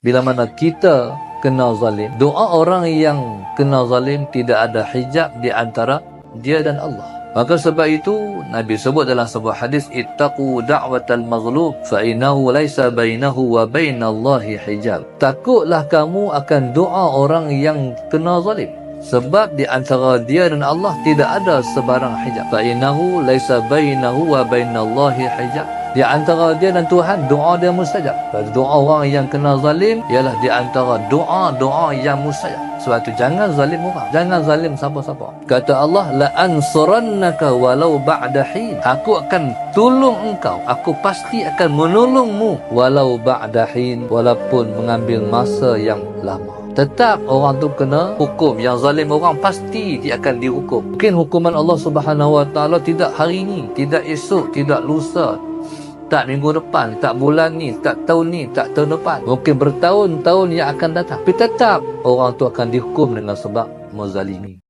bila mana kita kena zalim doa orang yang kena zalim tidak ada hijab di antara dia dan Allah. Maka sebab itu Nabi sebut dalam sebuah hadis ittaqu da'watal mazlum fa innahu laisa bainahu wa bainallahi hijab. Takutlah kamu akan doa orang yang kena zalim. Sebab di antara dia dan Allah tidak ada sebarang hijab. Fa innahu laisa bainahu wa bainallahi hijab di antara dia dan Tuhan doa dia mustajab doa orang yang kena zalim ialah di antara doa-doa yang mustajab sebab tu jangan zalim orang. Jangan zalim siapa-siapa. Kata Allah la ansurannaka walau ba'da hin. Aku akan tolong engkau. Aku pasti akan menolongmu walau ba'da hin walaupun mengambil masa yang lama. Tetap orang tu kena hukum. Yang zalim orang pasti dia akan dihukum. Mungkin hukuman Allah Subhanahu Wa Taala tidak hari ini tidak esok tidak lusa tak minggu depan, tak bulan ni, tak tahun ni, tak tahun depan. Mungkin bertahun-tahun yang akan datang. Tapi tetap orang tu akan dihukum dengan sebab menzalimi.